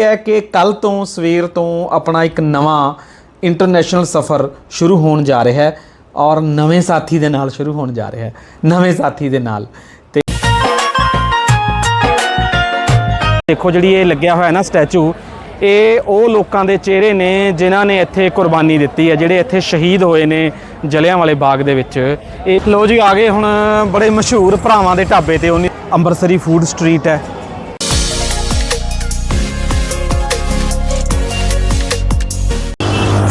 ਹੈ ਕਿ ਕੱਲ ਤੋਂ ਸਵੇਰ ਤੋਂ ਆਪਣਾ ਇੱਕ ਨਵਾਂ ਇੰਟਰਨੈਸ਼ਨਲ ਸਫ਼ਰ ਸ਼ੁਰੂ ਹੋਣ ਜਾ ਰਿਹਾ ਹੈ ਔਰ ਨਵੇਂ ਸਾਥੀ ਦੇ ਨਾਲ ਸ਼ੁਰੂ ਹੋਣ ਜਾ ਰਿਹਾ ਹੈ, ਨਵੇਂ ਸਾਥੀ ਦੇ ਨਾਲ। ਤੇ ਦੇਖੋ ਜਿਹੜੀ ਇਹ ਲੱਗਿਆ ਹੋਇਆ ਨਾ ਸਟੈਚੂ, ਇਹ ਉਹ ਲੋਕਾਂ ਦੇ ਚਿਹਰੇ ਨੇ ਜਿਨ੍ਹਾਂ ਨੇ ਇੱਥੇ ਕੁਰਬਾਨੀ ਦਿੱਤੀ ਹੈ, ਜਿਹੜੇ ਇੱਥੇ ਸ਼ਹੀਦ ਹੋਏ ਨੇ ਜਲਿਆਂਵਾਲੇ ਬਾਗ ਦੇ ਵਿੱਚ। ਇਹ ਲੋ ਜੀ, ਆ ਗਏ ਹੁਣ ਬੜੇ ਮਸ਼ਹੂਰ ਭਰਾਵਾਂ ਦੇ ਢਾਬੇ ਤੇ, ਉਹਨੇ ਅੰਮ੍ਰਿਤਸਰੀ ਫੂਡ ਸਟਰੀਟ ਹੈ।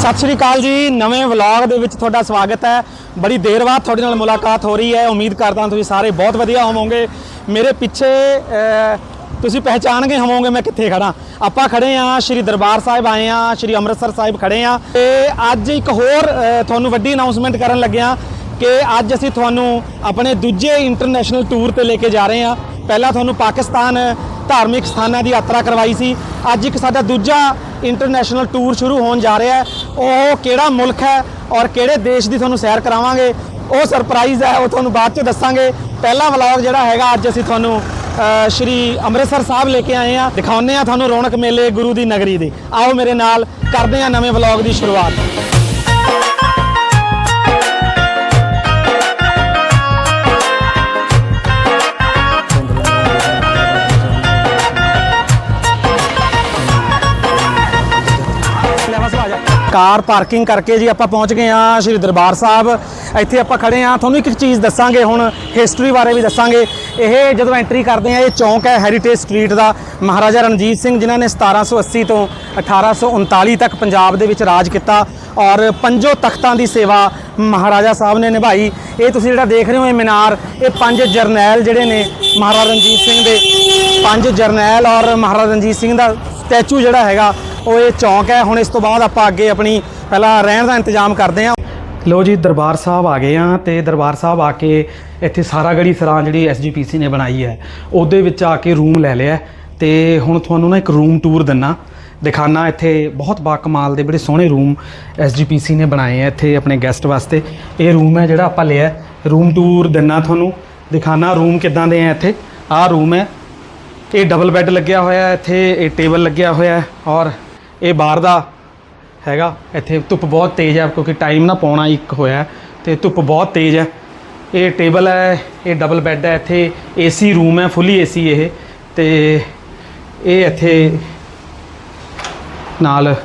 ਸਤਿ ਸ਼੍ਰੀ ਅਕਾਲ ਜੀ। ਨਵੇਂ ਵਲੌਗ ਦੇ ਵਿੱਚ ਤੁਹਾਡਾ ਸਵਾਗਤ ਹੈ। ਬੜੀ ਦੇਰ ਬਾਅਦ ਤੁਹਾਡੇ ਨਾਲ ਮੁਲਾਕਾਤ ਹੋ ਰਹੀ ਹੈ। ਉਮੀਦ ਕਰਦਾ ਤੁਸੀਂ ਸਾਰੇ ਬਹੁਤ ਵਧੀਆ ਹੋਵੋਗੇ। ਮੇਰੇ ਪਿੱਛੇ ਤੁਸੀਂ ਪਹਿਚਾਣ ਗਏ ਹੋਵੋਗੇ ਮੈਂ ਕਿੱਥੇ ਖੜਾ ਆਪਾਂ ਖੜੇ ਆ ਸ਼੍ਰੀ ਦਰਬਾਰ ਸਾਹਿਬ ਆਏ ਆ ਸ਼੍ਰੀ ਅੰਮ੍ਰਿਤਸਰ ਸਾਹਿਬ ਖੜੇ ਆ ਤੇ ਅੱਜ ਇੱਕ ਹੋਰ ਤੁਹਾਨੂੰ ਵੱਡੀ ਅਨਾਉਂਸਮੈਂਟ ਕਰਨ ਲੱਗਿਆ ਕਿ ਅੱਜ ਅਸੀਂ ਤੁਹਾਨੂੰ ਆਪਣੇ ਦੂਜੇ ਇੰਟਰਨੈਸ਼ਨਲ ਟੂਰ ਤੇ ਲੈ ਕੇ ਜਾ ਰਹੇ ਹਾਂ। ਪਹਿਲਾਂ ਤੁਹਾਨੂੰ ਪਾਕਿਸਤਾਨ ਧਾਰਮਿਕ ਸਥਾਨਾਂ ਦੀ ਯਾਤਰਾ ਕਰਵਾਈ ਸੀ। ਅੱਜ ਇੱਕ ਸਾਡਾ ਦੂਜਾ ਇੰਟਰਨੈਸ਼ਨਲ ਟੂਰ ਸ਼ੁਰੂ ਹੋਣ ਜਾ ਰਿਹਾ ਹੈ। ਉਹ ਕਿਹੜਾ ਮੁਲਕ ਹੈ ਔਰ ਕਿਹੜੇ ਦੇਸ਼ ਦੀ ਤੁਹਾਨੂੰ ਸੈਰ ਕਰਾਵਾਂਗੇ, ਉਹ ਸਰਪ੍ਰਾਈਜ਼ ਹੈ, ਉਹ ਤੁਹਾਨੂੰ ਬਾਅਦ ਚ ਦੱਸਾਂਗੇ। ਪਹਿਲਾ ਵਲੌਗ ਜਿਹੜਾ ਹੈਗਾ, ਅੱਜ ਅਸੀਂ ਤੁਹਾਨੂੰ ਸ਼੍ਰੀ ਅੰਮ੍ਰਿਤਸਰ ਸਾਹਿਬ ਲੈ ਕੇ ਆਏ ਆ ਦਿਖਾਉਂਦੇ ਆ ਤੁਹਾਨੂੰ ਰੌਣਕ ਮੇਲੇ ਗੁਰੂ ਦੀ ਨਗਰੀ ਦੇ। ਆਓ ਮੇਰੇ ਨਾਲ, ਕਰਦੇ ਆ ਨਵੇਂ ਵਲੌਗ ਦੀ ਸ਼ੁਰੂਆਤ। ਕਾਰ ਪਾਰਕਿੰਗ ਕਰਕੇ ਜੀ ਆਪਾਂ ਪਹੁੰਚ ਗਏ ਆ ਸ਼੍ਰੀ ਦਰਬਾਰ ਸਾਹਿਬ। ਇੱਥੇ ਆਪਾਂ ਖੜੇ ਆ ਤੁਹਾਨੂੰ ਇੱਕ ਚੀਜ਼ ਦੱਸਾਂਗੇ, ਹੁਣ ਹਿਸਟਰੀ ਬਾਰੇ ਵੀ ਦੱਸਾਂਗੇ। ਇਹ ਜਦੋਂ ਐਂਟਰੀ ਕਰਦੇ ਆ ਇਹ ਚੌਂਕ ਹੈ ਹੈਰੀਟੇਜ ਸਟਰੀਟ ਦਾ। ਮਹਾਰਾਜਾ ਰਣਜੀਤ ਸਿੰਘ ਜਿਨ੍ਹਾਂ ਨੇ 1780 ਤੋਂ 1839 ਤੱਕ ਪੰਜਾਬ ਦੇ ਵਿੱਚ ਰਾਜ ਕੀਤਾ ਔਰ ਪੰਜੋ ਤਖਤਾਂ ਦੀ ਸੇਵਾ ਮਹਾਰਾਜਾ ਸਾਹਿਬ ਨੇ ਨਿਭਾਈ। ਇਹ ਤੁਸੀਂ ਜਿਹੜਾ ਦੇਖ ਰਹੇ ਹੋ, ਇਹ ਮੀਨਾਰ, ਇਹ ਪੰਜ ਜਰਨੈਲ ਜਿਹੜੇ ਨੇ ਮਹਾਰਾਜਾ ਰਣਜੀਤ ਸਿੰਘ ਦੇ। ਪੰਜ ਜਰਨੈਲ ਔਰ ਮਹਾਰਾਜਾ ਰਣਜੀਤ ਸਿੰਘ ਦਾ ਸਟੈਚੂ ਜਿਹੜਾ ਹੈਗਾ ਉਹ ਇਹ ਚੌਂਕ ਹੈ। ਹੁਣ ਇਸ ਤੋਂ ਬਾਅਦ ਆਪਾਂ ਅੱਗੇ ਆਪਣੀ ਪਹਿਲਾਂ ਰਹਿਣ ਦਾ ਇੰਤਜ਼ਾਮ ਕਰਦੇ ਹਾਂ। ਲੋ ਜੀ, ਦਰਬਾਰ ਸਾਹਿਬ ਆ ਗਏ ਆ ਤੇ ਦਰਬਾਰ ਸਾਹਿਬ ਆ ਕੇ ਇੱਥੇ ਸਾਰਾਗੜੀ ਸਰਾਂ ਜਿਹੜੀ ਐਸਜੀਪੀਸੀ ਨੇ ਬਣਾਈ ਹੈ, ਉਹਦੇ ਵਿੱਚ ਆ ਕੇ ਰੂਮ ਲੈ ਲਿਆ ਤੇ ਹੁਣ ਤੁਹਾਨੂੰ ਨਾ ਇੱਕ ਰੂਮ ਟੂਰ ਦਿੰਨਾ। ਦਿਖਾਣਾ ਇੱਥੇ ਬਹੁਤ ਬਾ ਕਮਾਲ ਦੇ ਬੜੇ ਸੋਹਣੇ ਰੂਮ ਐਸਜੀਪੀਸੀ ਨੇ ਬਣਾਏ ਆ ਇੱਥੇ ਆਪਣੇ ਗੈਸਟ ਵਾਸਤੇ। ਇਹ ਰੂਮ ਹੈ ਜਿਹੜਾ ਆਪਾਂ ਲਿਆ ਰੂਮ ਟੂਰ ਦਿੰਨਾ ਤੁਹਾਨੂੰ। ਦਿਖਾਣਾ ਰੂਮ ਕਿੱਦਾਂ ਦੇ ਆ ਇੱਥੇ। ਆਹ ਰੂਮ ਹੈ। ਇਹ ਡਬਲ ਬੈੱਡ ਲੱਗਿਆ ਹੋਇਆ ਹੈ। ਇੱਥੇ ਇਹ ਟੇਬਲ ਲੱਗਿਆ ਹੋਇਆ ਹੈ। ਔਰ ਇਹ ਬਾਹਰ ਦਾ ਹੈਗਾ। ਇੱਥੇ ਧੁੱਪ ਬਹੁਤ ਤੇਜ਼ ਹੈ ਕਿਉਂਕਿ ਟਾਈਮ ਨਾ ਪਾਉਣਾ ਇੱਕ ਹੋਇਆ ਹੈ ਤੇ ਧੁੱਪ ਬਹੁਤ ਤੇਜ਼ ਹੈ। ਇਹ ਟੇਬਲ ਹੈ, ਇਹ ਡਬਲ ਬੈੱਡ ਹੈ, ਇੱਥੇ ਏਸੀ ਰੂਮ ਹੈ ਫੁੱਲੀ ਏਸੀ ਇਹ। ਤੇ ਇਹ ਇੱਥੇ ਨਾਲ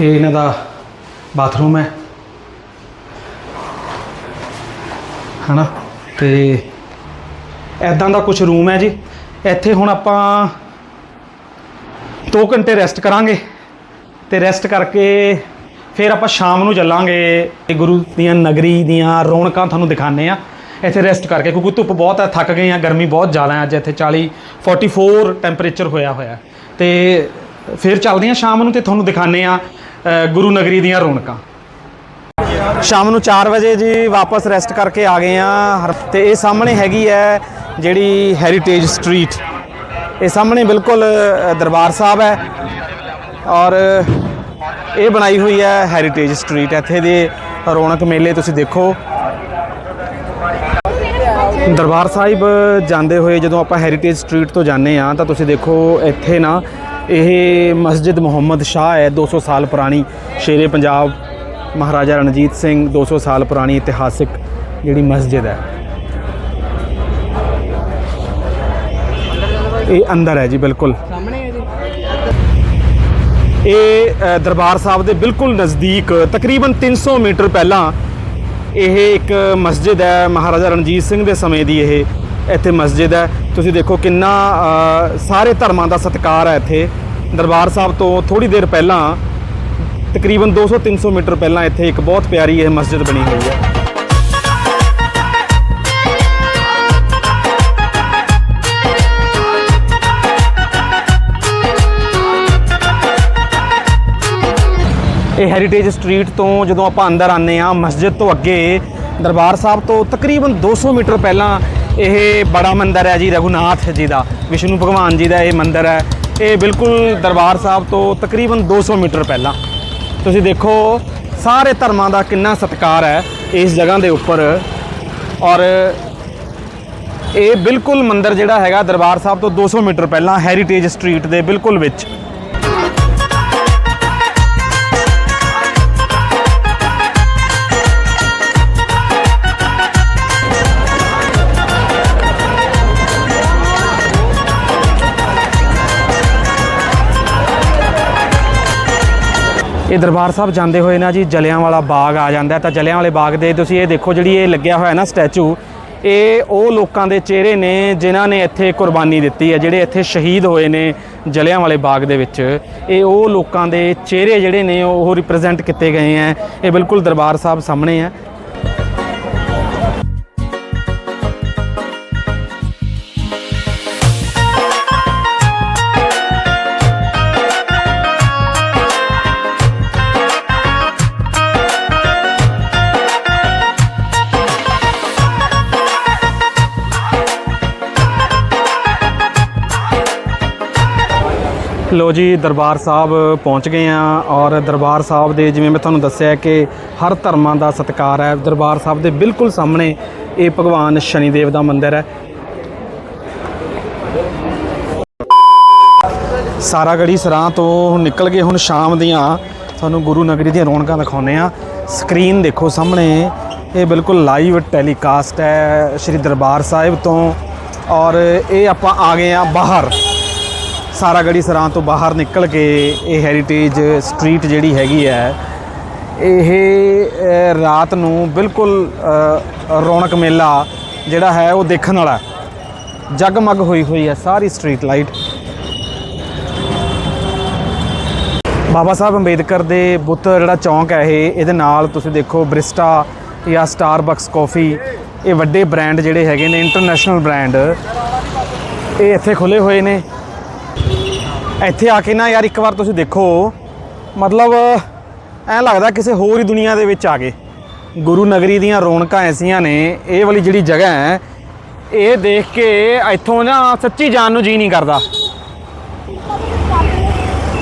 ਇਹ ਇਹਨਾਂ ਦਾ ਬਾਥਰੂਮ ਹੈ। ਹਨਾ? ਤੇ ਐਦਾਂ ਦਾ ਕੁਝ ਰੂਮ ਹੈ ਜੀ। ਇੱਥੇ ਹੁਣ ਆਪਾਂ 2 ਘੰਟੇ ਰੈਸਟ ਕਰਾਂਗੇ ਤੇ ਰੈਸਟ ਕਰਕੇ ਫਿਰ ਆਪਾਂ ਸ਼ਾਮ ਨੂੰ ਚੱਲਾਂਗੇ ਤੇ ਗੁਰੂ ਦੀਆਂ ਨਗਰੀ ਦੀਆਂ ਰੌਣਕਾਂ ਤੁਹਾਨੂੰ ਦਿਖਾਣੇ ਆ ਇੱਥੇ ਰੈਸਟ ਕਰਕੇ ਕਿਉਂਕਿ ਧੁੱਪ ਬਹੁਤ ਹੈ, ਥੱਕ ਗਏ ਆ ਗਰਮੀ ਬਹੁਤ ਜ਼ਿਆਦਾ ਹੈ ਅੱਜ ਇੱਥੇ 40 44 ਟੈਂਪਰੇਚਰ ਹੋਇਆ ਹੋਇਆ ਤੇ ਫਿਰ ਚੱਲਦੇ ਆ ਸ਼ਾਮ ਨੂੰ ਤੇ ਤੁਹਾਨੂੰ ਦਿਖਾਣੇ ਆ ਗੁਰੂ ਨਗਰੀ ਦੀਆਂ ਰੌਣਕਾਂ। ਸ਼ਾਮ ਨੂੰ 4 ਵਜੇ ਜੀ ਵਾਪਸ ਰੈਸਟ ਕਰਕੇ ਆ ਗਏ ਆ ਤੇ ਇਹ ਸਾਹਮਣੇ ਹੈਗੀ ਹੈ ਜਿਹੜੀ ਹੈਰੀਟੇਜ ਸਟਰੀਟ ਇਹ ਸਾਹਮਣੇ ਬਿਲਕੁਲ ਦਰਬਾਰ ਸਾਹਿਬ ਹੈ ਔਰ ਇਹ ਬਣਾਈ ਹੋਈ ਹੈ ਹੈਰੀਟੇਜ ਸਟਰੀਟ ਇੱਥੇ ਦੇ ਰੌਣਕ ਮੇਲੇ ਤੁਸੀਂ ਦੇਖੋ। ਦਰਬਾਰ ਸਾਹਿਬ ਜਾਂਦੇ ਹੋਏ ਜਦੋਂ ਆਪਾਂ ਹੈਰੀਟੇਜ ਸਟਰੀਟ ਤੋਂ ਜਾਂਦੇ ਆ ਤਾਂ ਤੁਸੀਂ ਦੇਖੋ ਇੱਥੇ ਨਾ, ਇਹ ਮਸਜਿਦ ਮੁਹੰਮਦ ਸ਼ਾਹ ਹੈ 200 ਸਾਲ ਪੁਰਾਣੀ, ਸ਼ੇਰੇ ਪੰਜਾਬ ਮਹਾਰਾਜਾ ਰਣਜੀਤ ਸਿੰਘ 200 ਸਾਲ ਪੁਰਾਣੀ ਇਤਿਹਾਸਿਕ ਜਿਹੜੀ ਮਸਜਿਦ ਹੈ। ਇਹ ਅੰਦਰ ਹੈ ਜੀ ਬਿਲਕੁਲ। ਇਹ ਦਰਬਾਰ ਸਾਹਿਬ ਦੇ ਬਿਲਕੁਲ ਨਜ਼ਦੀਕ ਤਕਰੀਬਨ 300 ਮੀਟਰ ਪਹਿਲਾਂ ਇਹ ਇੱਕ ਮਸਜਿਦ ਹੈ ਮਹਾਰਾਜਾ ਰਣਜੀਤ ਸਿੰਘ ਦੇ ਸਮੇਂ ਦੀ ਇਹ ਇੱਥੇ ਮਸਜਿਦ ਹੈ। ਤੁਸੀਂ ਦੇਖੋ ਕਿੰਨਾ ਸਾਰੇ ਧਰਮਾਂ ਦਾ ਸਤਿਕਾਰ ਹੈ ਇੱਥੇ। ਦਰਬਾਰ ਸਾਹਿਬ ਤੋਂ ਥੋੜੀ ਦੇਰ ਪਹਿਲਾਂ ਤਕਰੀਬਨ 200-300 ਮੀਟਰ ਪਹਿਲਾਂ ਇੱਥੇ ਇੱਕ ਬਹੁਤ ਪਿਆਰੀ ਇਹ ਮਸਜਿਦ ਬਣੀ ਹੋਈ ਹੈ। ਇਹ ਹੈਰੀਟੇਜ ਸਟਰੀਟ ਤੋਂ ਜਦੋਂ ਆਪਾਂ ਅੰਦਰ ਆਨੇ ਆ ਮਸਜਿਦ ਤੋਂ ਅੱਗੇ, ਦਰਬਾਰ ਸਾਹਿਬ ਤੋਂ ਤਕਰੀਬਨ 200 ਮੀਟਰ ਪਹਿਲਾਂ ਇਹ ਬੜਾ ਮੰਦਿਰ ਹੈ ਜੀ, ਰਘੁਨਾਥ ਜੀ ਦਾ, ਵਿਸ਼ਨੂੰ ਭਗਵਾਨ ਜੀ ਦਾ ਇਹ ਮੰਦਿਰ ਹੈ। ਇਹ ਬਿਲਕੁਲ ਦਰਬਾਰ ਸਾਹਿਬ ਤੋਂ ਤਕਰੀਬਨ 200 ਮੀਟਰ ਪਹਿਲਾਂ। ਤੁਸੀਂ ਦੇਖੋ, ਸਾਰੇ ਧਰਮਾਂ ਦਾ ਕਿੰਨਾ ਸਤਿਕਾਰ ਹੈ ਇਸ ਜਗ੍ਹਾ ਦੇ ਉੱਪਰ। ਔਰ ਇਹ ਬਿਲਕੁਲ ਮੰਦਿਰ ਜਿਹੜਾ ਹੈਗਾ, ਦਰਬਾਰ ਸਾਹਿਬ ਤੋਂ 200 ਮੀਟਰ ਪਹਿਲਾਂ ਹੈਰੀਟੇਜ ਸਟਰੀਟ ਦੇ ਬਿਲਕੁਲ ਵਿੱਚ। ਇਹ ਦਰਬਾਰ ਸਾਹਿਬ ਜਾਂਦੇ ਹੋਏ ਨਾ ਜੀ, ਜਲਿਆਂ ਬਾਗ ਆ ਜਾਂਦਾ ਤਾਂ ਜਲਿਆਂ ਬਾਗ ਦੇ ਤੁਸੀਂ ਇਹ ਦੇਖੋ ਜਿਹੜੀ ਇਹ ਲੱਗਿਆ ਹੋਇਆ ਨਾ ਸਟੈਚੂ, ਇਹ ਉਹ ਲੋਕਾਂ ਦੇ ਚਿਹਰੇ ਨੇ ਜਿਨ੍ਹਾਂ ਨੇ ਇੱਥੇ ਕੁਰਬਾਨੀ ਦਿੱਤੀ ਹੈ, ਜਿਹੜੇ ਇੱਥੇ ਸ਼ਹੀਦ ਹੋਏ ਨੇ ਜਲਿਆਂ ਬਾਗ ਦੇ ਵਿੱਚ। ਇਹ ਉਹ ਲੋਕਾਂ ਦੇ ਚਿਹਰੇ ਜਿਹੜੇ ਨੇ, ਉਹ ਰਿਪਰੈਜ਼ੈਂਟ ਕੀਤੇ ਗਏ ਹੈ। ਇਹ ਬਿਲਕੁਲ ਦਰਬਾਰ ਸਾਹਿਬ ਸਾਹਮਣੇ ਹੈ। ਲੋ ਜੀ, ਦਰਬਾਰ ਸਾਹਿਬ ਪਹੁੰਚ ਗਏ ਆ ਔਰ ਦਰਬਾਰ ਸਾਹਿਬ ਦੇ ਜਿਵੇਂ ਮੈਂ ਤੁਹਾਨੂੰ ਦੱਸਿਆ ਕਿ ਹਰ ਧਰਮਾਂ ਦਾ ਸਤਿਕਾਰ ਹੈ, ਦਰਬਾਰ ਸਾਹਿਬ ਦੇ ਬਿਲਕੁਲ ਸਾਹਮਣੇ ਇਹ ਭਗਵਾਨ ਸ਼ਨੀਦੇਵ ਦਾ ਮੰਦਿਰ ਹੈ। ਸਾਰਾ ਗੜੀ ਸਰਾਂ ਤੋਂ ਨਿਕਲ ਗਏ ਹੁਣ ਸ਼ਾਮ ਦੀਆਂ। ਤੁਹਾਨੂੰ ਗੁਰੂ ਨਗਰੀ ਦੀਆਂ ਰੌਣਕਾਂ ਦਿਖਾਉਂਦੇ ਆ ਸਕਰੀਨ ਦੇਖੋ ਸਾਹਮਣੇ, ਇਹ ਬਿਲਕੁਲ ਲਾਈਵ ਟੈਲੀਕਾਸਟ ਹੈ ਸ਼੍ਰੀ ਦਰਬਾਰ ਸਾਹਿਬ ਤੋਂ। ਔਰ ਇਹ ਆਪਾਂ ਆ ਗਏ ਆ ਬਾਹਰ। ਸਾਰਾ ਗੜੀ ਸਰਾਂ ਤੋਂ ਬਾਹਰ ਨਿਕਲ ਕੇ ਇਹ ਹੈਰੀਟੇਜ ਸਟਰੀਟ ਜਿਹੜੀ ਹੈਗੀ ਹੈ, ਇਹ ਰਾਤ ਨੂੰ ਬਿਲਕੁਲ ਰੌਣਕ ਮੇਲਾ ਜਿਹੜਾ ਹੈ ਉਹ ਦੇਖਣ ਵਾਲਾ ਹੈ। ਜਗਮਗ ਹੋਈ ਹੋਈ ਹੈ ਸਾਰੀ ਸਟਰੀਟ ਲਾਈਟ ਬਾਬਾ ਸਾਹਿਬ ਅੰਬੇਦਕਰ ਦੇ ਬੁੱਤ ਜਿਹੜਾ ਚੌਂਕ ਹੈ ਇਹ, ਇਹਦੇ ਨਾਲ ਤੁਸੀਂ ਦੇਖੋ ਬ੍ਰਿਸਟਾ ਜਾਂ ਸਟਾਰਬਕਸ ਕਾਫੀ, ਇਹ ਵੱਡੇ ਬ੍ਰਾਂਡ ਜਿਹੜੇ ਹੈਗੇ ਨੇ ਇੰਟਰਨੈਸ਼ਨਲ ਬ੍ਰਾਂਡ ਇਹ ਇੱਥੇ ਖੁੱਲੇ ਹੋਏ ਨੇ। ਇੱਥੇ ਆ ਕੇ ਨਾ ਯਾਰ ਇੱਕ ਵਾਰ ਤੁਸੀਂ ਦੇਖੋ। ਮਤਲਬ, ਐਂ ਲੱਗਦਾ ਕਿਸੇ ਹੋਰ ਹੀ ਦੁਨੀਆ ਦੇ ਵਿੱਚ ਆ ਗਏ। ਗੁਰੂ ਨਗਰੀ ਦੀਆਂ ਰੌਣਕਾਂ ਐਸੀਆਂ ਨੇ, ਇਹ ਵਾਲੀ ਜਿਹੜੀ ਜਗ੍ਹਾ ਹੈ, ਇਹ ਦੇਖ ਕੇ ਇੱਥੋਂ ਨਾ ਸੱਚੀ ਜਾਨ ਨੂੰ ਜੀ ਨਹੀਂ ਕਰਦਾ।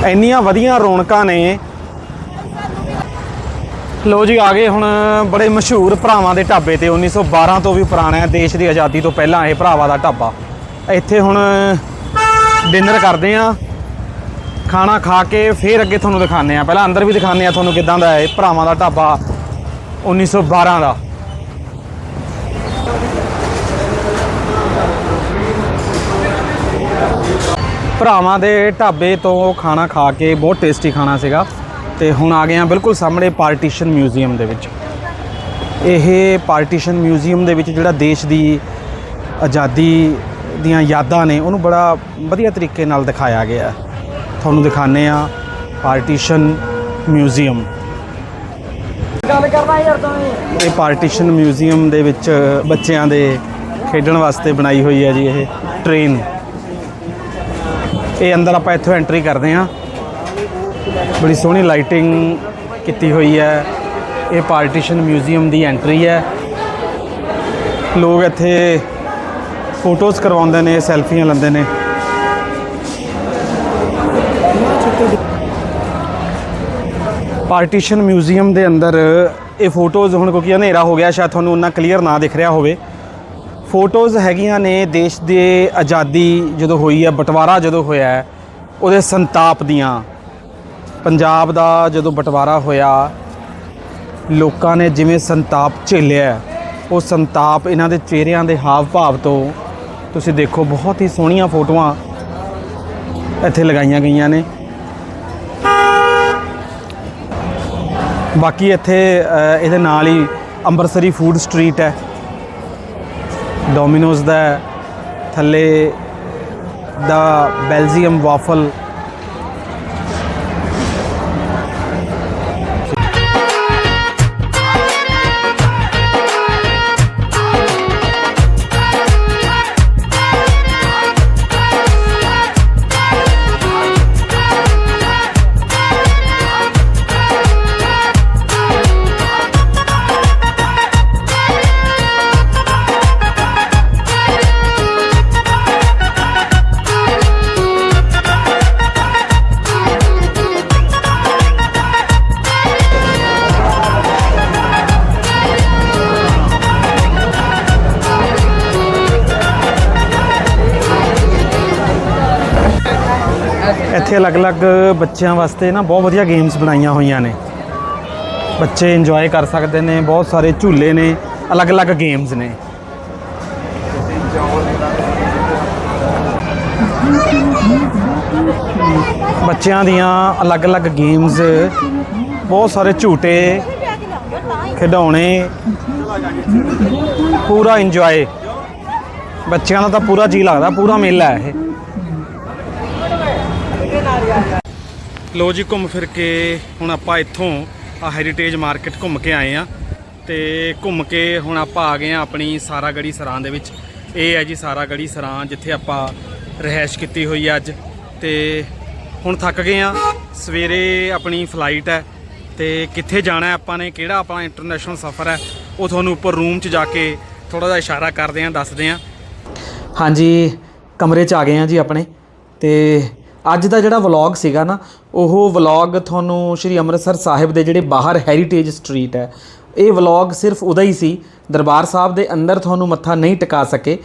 ਇੰਨੀਆਂ ਵਧੀਆਂ ਰੌਣਕਾਂ ਨੇ। ਲੋ ਜੀ, ਆ ਗਏ ਹੁਣ ਬੜੇ ਮਸ਼ਹੂਰ ਭਰਾਵਾਂ ਦੇ ਢਾਬੇ ਤੇ। 1912 ਤੋਂ ਵੀ ਪੁਰਾਣਾ ਹੈ, ਦੇਸ਼ ਦੀ ਆਜ਼ਾਦੀ ਤੋਂ ਪਹਿਲਾਂ ਇਹ ਭਰਾਵਾਂ ਦਾ ਢਾਬਾ। ਇੱਥੇ ਹੁਣ ਡਿਨਰ ਕਰਦੇ ਆ। ਖਾਣਾ ਖਾ ਕੇ ਫਿਰ ਅੱਗੇ ਤੁਹਾਨੂੰ ਦਿਖਾਉਂਦੇ ਆ ਪਹਿਲਾਂ ਅੰਦਰ ਵੀ ਦਿਖਾਉਂਦੇ ਆ ਤੁਹਾਨੂੰ ਕਿਦਾਂ ਦਾ ਹੈ ਭਰਾਵਾਂ ਦਾ ਢਾਬਾ 1912 ਦਾ। ਭਰਾਵਾਂ ਦੇ ਢਾਬੇ ਤੋਂ ਖਾਣਾ ਖਾ ਕੇ ਬਹੁਤ ਟੇਸਟੀ ਖਾਣਾ ਸੀਗਾ। ਤੇ ਹੁਣ ਆ ਗਏ ਆ ਬਿਲਕੁਲ ਸਾਹਮਣੇ ਪਾਰਟੀਸ਼ਨ ਮਿਊਜ਼ੀਅਮ ਦੇ ਵਿੱਚ। ਇਹ ਪਾਰਟੀਸ਼ਨ ਮਿਊਜ਼ੀਅਮ ਦੇ ਵਿੱਚ ਜਿਹੜਾ ਦੇਸ਼ ਦੀ ਆਜ਼ਾਦੀ ਦੀਆਂ ਯਾਦਾਂ ਨੇ, ਉਹਨੂੰ ਬੜਾ ਵਧੀਆ ਤਰੀਕੇ ਨਾਲ ਦਿਖਾਇਆ ਗਿਆ ਹੈ। ਤੁਹਾਨੂੰ ਦਿਖਾਣੇ ਆ ਪਾਰਟੀਸ਼ਨ ਮਿਊਜ਼ੀਅਮ। ਗੱਲ ਕਰਨਾ ਯਾਰ ਤੂੰ ਇਹ ਪਾਰਟੀਸ਼ਨ ਮਿਊਜ਼ੀਅਮ ਦੇ ਵਿੱਚ ਬੱਚਿਆਂ ਦੇ ਖੇਡਣ ਵਾਸਤੇ ਬਣਾਈ ਹੋਈ ਹੈ ਜੀ ਇਹ ਟ੍ਰੇਨ। ਇਹ ਅੰਦਰ ਆਪਾਂ ਇੱਥੋਂ ਐਂਟਰੀ ਕਰਦੇ ਹਾਂ। ਬੜੀ ਸੋਹਣੀ ਲਾਈਟਿੰਗ ਕੀਤੀ ਹੋਈ ਹੈ। ਇਹ ਪਾਰਟੀਸ਼ਨ ਮਿਊਜ਼ੀਅਮ ਦੀ ਐਂਟਰੀ ਹੈ। ਲੋਕ ਇੱਥੇ ਫੋਟੋਜ਼ ਕਰਵਾਉਂਦੇ ਨੇ ਸੈਲਫੀਆਂ ਲੈਂਦੇ ਨੇ। ਪਾਰਟੀਸ਼ਨ ਮਿਊਜ਼ੀਅਮ ਦੇ ਅੰਦਰ ਇਹ ਫੋਟੋਜ਼ ਹੁਣ ਕਿਉਂਕਿ ਹਨੇਰਾ ਹੋ ਗਿਆ ਸ਼ਾਇਦ ਤੁਹਾਨੂੰ ਉਹਨਾਂ ਕਲੀਅਰ ਨਾ ਦਿਖ ਰਿਹਾ ਹੋਵੇ। ਫੋਟੋਜ਼ ਹੈਗੀਆਂ ਨੇ ਦੇਸ਼ ਦੇ ਆਜ਼ਾਦੀ ਜਦੋਂ ਹੋਈ ਹੈ ਬਟਵਾਰਾ ਜਦੋਂ ਹੋਇਆ ਹੈ, ਉਹਦੇ ਸੰਤਾਪ ਦੀਆਂ। ਪੰਜਾਬ ਦਾ ਜਦੋਂ ਬਟਵਾਰਾ ਹੋਇਆ ਲੋਕਾਂ ਨੇ ਜਿਵੇਂ ਸੰਤਾਪ ਝੇਲਿਆ ਉਹ ਸੰਤਾਪ ਇਹਨਾਂ ਦੇ ਚਿਹਰਿਆਂ ਦੇ ਹਾਵ ਭਾਵ ਤੋਂ ਤੁਸੀਂ ਦੇਖੋ ਬਹੁਤ ਹੀ ਸੋਹਣੀਆਂ ਫੋਟੋਆਂ ਇੱਥੇ ਲਗਾਈਆਂ ਗਈਆਂ ਨੇ। ਬਾਕੀ ਇੱਥੇ ਇਹਦੇ ਨਾਲ ਹੀ ਅੰਮ੍ਰਿਤਸਰੀ ਫੂਡ ਸਟਰੀਟ ਹੈ। ਡੋਮਿਨੋਜ਼ ਦਾ ਥੱਲੇ ਦਾ ਬੈਲਜੀਅਮ ਵਾਫਲ ਇੱਥੇ ਅਲੱਗ-ਅਲੱਗ ਬੱਚਿਆਂ ਵਾਸਤੇ ਨਾ ਬਹੁਤ ਵਧੀਆ ਗੇਮਸ ਬਣਾਈਆਂ ਹੋਈਆਂ ਨੇ। ਬੱਚੇ ਇੰਜੋਏ ਕਰ ਸਕਦੇ ਨੇ, ਬਹੁਤ ਸਾਰੇ ਝੂਲੇ ਨੇ, ਅਲੱਗ-ਅਲੱਗ ਗੇਮਸ ਨੇ। ਬੱਚਿਆਂ ਦੀਆਂ ਅਲੱਗ-ਅਲੱਗ ਗੇਮਸ ਬਹੁਤ ਸਾਰੇ ਝੂਟੇ, ਖਿਡੌਣੇ, ਪੂਰਾ ਇੰਜੋਏ ਬੱਚਿਆਂ ਦਾ ਤਾਂ ਪੂਰਾ ਜੀ ਲੱਗਦਾ, ਪੂਰਾ ਮੇਲਾ ਹੈ ਇਹ। ਲੋ ਜੀ, ਘੁੰਮ ਫਿਰ ਕੇ ਹੁਣ ਆਪਾਂ ਇੱਥੋਂ ਆ ਹੈਰੀਟੇਜ ਮਾਰਕੀਟ ਘੁੰਮ ਕੇ ਆਏ ਆ ਤੇ ਘੁੰਮ ਕੇ ਹੁਣ ਆਪਾਂ ਆ ਗਏ ਆ ਆਪਣੀ ਸਾਰਾਗੜੀ ਸਰਾਂ ਦੇ ਵਿੱਚ। ਇਹ ਹੈ ਜੀ ਸਾਰਾਗੜੀ ਸਰਾਂ ਜਿੱਥੇ ਆਪਾਂ ਰਹਿائش ਕੀਤੀ ਹੋਈ ਅੱਜ। ਤੇ ਹੁਣ ਥੱਕ ਗਏ ਆ ਸਵੇਰੇ ਆਪਣੀ ਫਲਾਈਟ ਹੈ ਤੇ ਕਿੱਥੇ ਜਾਣਾ ਆਪਾਂ ਨੇ, ਕਿਹੜਾ ਆਪਣਾ ਇੰਟਰਨੈਸ਼ਨਲ ਸਫ਼ਰ ਹੈ, ਉਹ ਤੁਹਾਨੂੰ ਉੱਪਰ ਰੂਮ 'ਚ ਜਾ ਕੇ ਥੋੜਾ ਜਿਹਾ ਇਸ਼ਾਰਾ ਕਰਦੇ ਆ ਦੱਸਦੇ ਆ ਹਾਂਜੀ, ਕਮਰੇ 'ਚ ਆ ਗਏ ਆ ਜੀ ਆਪਣੇ ਤੇ ਅੱਜ ਦਾ ਜਿਹੜਾ ਵਲੌਗ ਸੀਗਾ ਨਾ, ਉਹ ਵਲੌਗ ਤੁਹਾਨੂੰ ਸ਼੍ਰੀ ਅੰਮ੍ਰਿਤਸਰ ਸਾਹਿਬ ਦੇ ਜਿਹੜੇ ਬਾਹਰ ਹੈਰੀਟੇਜ ਸਟਰੀਟ ਹੈ, ਇਹ ਵਲੌਗ ਸਿਰਫ ਉਹਦਾ ਹੀ ਸੀ, ਦਰਬਾਰ ਸਾਹਿਬ ਦੇ ਅੰਦਰ ਤੁਹਾਨੂੰ ਮੱਥਾ ਨਹੀਂ ਟਿਕਾ ਸਕੇ,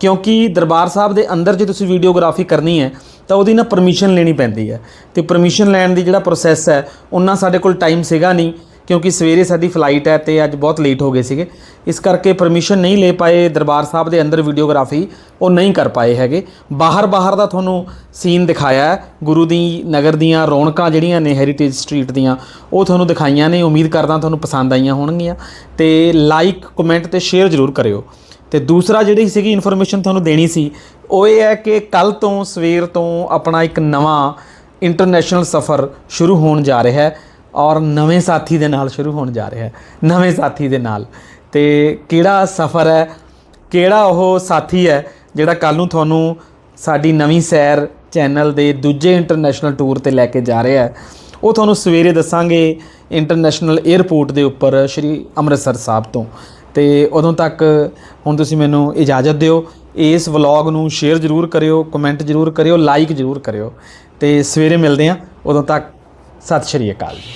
ਕਿਉਂਕਿ ਦਰਬਾਰ ਸਾਹਿਬ ਦੇ ਅੰਦਰ ਜੇ ਤੁਸੀਂ ਵੀਡੀਓਗ੍ਰਾਫੀ ਕਰਨੀ ਹੈ, ਤਾਂ ਉਹਦੀ ਨਾ ਪਰਮਿਸ਼ਨ ਲੈਣੀ ਪੈਂਦੀ ਹੈ, ਤੇ ਪਰਮਿਸ਼ਨ ਲੈਣ ਦੀ ਜਿਹੜਾ ਪ੍ਰੋਸੈਸ ਹੈ, ਉਹਨਾਂ ਸਾਡੇ ਕੋਲ ਟਾਈਮ ਸੀਗਾ ਨਹੀਂ ਕਿਉਂਕਿ ਸਵੇਰੇ ਸਾਡੀ ਫਲਾਈਟ ਹੈ ਤੇ ਅੱਜ ਬਹੁਤ ਲੇਟ ਹੋ ਗਏ ਸੀਗੇ। ਇਸ ਕਰਕੇ ਪਰਮਿਸ਼ਨ ਨਹੀਂ ਲੈ ਪਾਏ ਦਰਬਾਰ ਸਾਹਿਬ ਦੇ ਅੰਦਰ ਵੀਡੀਓਗ੍ਰਾਫੀ ਉਹ ਨਹੀਂ ਕਰ ਪਾਏ ਹੈਗੇ। ਬਾਹਰ ਬਾਹਰ ਦਾ ਤੁਹਾਨੂੰ ਸੀਨ ਦਿਖਾਇਆ ਗੁਰੂ ਦੀ ਨਗਰ ਦੀਆਂ ਰੌਣਕਾਂ ਜਿਹੜੀਆਂ ਨੇ ਹੈਰੀਟੇਜ ਸਟਰੀਟ ਦੀਆਂ, ਉਹ ਤੁਹਾਨੂੰ ਦਿਖਾਈਆਂ ਨੇ। ਉਮੀਦ ਕਰਦਾ ਤੁਹਾਨੂੰ ਪਸੰਦ ਆਈਆਂ ਹੋਣਗੀਆਂ। ਤੇ ਲਾਈਕ ਕਮੈਂਟ ਤੇ ਸ਼ੇਅਰ ਜ਼ਰੂਰ ਕਰਿਓ। ਤੇ ਦੂਸਰਾ ਜਿਹੜੀ ਸੀਗੀ ਇਨਫੋਰਮੇਸ਼ਨ ਤੁਹਾਨੂੰ ਦੇਣੀ ਸੀ, ਉਹ ਇਹ ਹੈ ਕਿ ਕੱਲ ਤੋਂ ਸਵੇਰ ਤੋਂ ਆਪਣਾ ਇੱਕ ਨਵਾਂ ਇੰਟਰਨੈਸ਼ਨਲ ਸਫ਼ਰ ਸ਼ੁਰੂ ਹੋਣ ਜਾ ਰਿਹਾ ਹੈ। ਔਰ ਨਵੇਂ ਸਾਥੀ ਦੇ ਨਾਲ ਸ਼ੁਰੂ ਹੋਣ ਜਾ ਰਿਹਾ ਹੈ, ਨਵੇਂ ਸਾਥੀ ਦੇ ਨਾਲ। ਤੇ ਕਿਹੜਾ ਸਫ਼ਰ ਹੈ, ਕਿਹੜਾ ਉਹ ਸਾਥੀ ਹੈ ਜਿਹੜਾ ਕੱਲ ਨੂੰ ਤੁਹਾਨੂੰ ਸਾਡੀ ਨਵੀਂ ਸੈਰ ਚੈਨਲ ਦੇ ਦੂਜੇ ਇੰਟਰਨੈਸ਼ਨਲ ਟੂਰ ਤੇ ਲੈ ਕੇ ਜਾ ਰਿਹਾ ਹੈ, ਉਹ ਤੁਹਾਨੂੰ ਸਵੇਰੇ ਦੱਸਾਂਗੇ ਇੰਟਰਨੈਸ਼ਨਲ 에ਅਰਪੋਰਟ ਦੇ ਉੱਪਰ ਸ਼੍ਰੀ ਅੰਮ੍ਰਿਤਸਰ ਸਾਹਿਬ ਤੋਂ। ਤੇ ਉਦੋਂ ਤੱਕ ਹੁਣ ਤੁਸੀਂ ਮੈਨੂੰ ਇਜਾਜ਼ਤ ਦਿਓ, ਇਸ ਵਲੌਗ ਨੂੰ ਸ਼ੇਅਰ ਜ਼ਰੂਰ ਕਰਿਓ, ਕਮੈਂਟ ਜ਼ਰੂਰ ਕਰਿਓ, ਲਾਈਕ ਜ਼ਰੂਰ ਕਰਿਓ। ਤੇ ਸਵੇਰੇ ਮਿਲਦੇ ਹਾਂ, ਉਦੋਂ ਤੱਕ ਸਤਿ ਸ਼੍ਰੀ ਅਕਾਲ ਜੀ।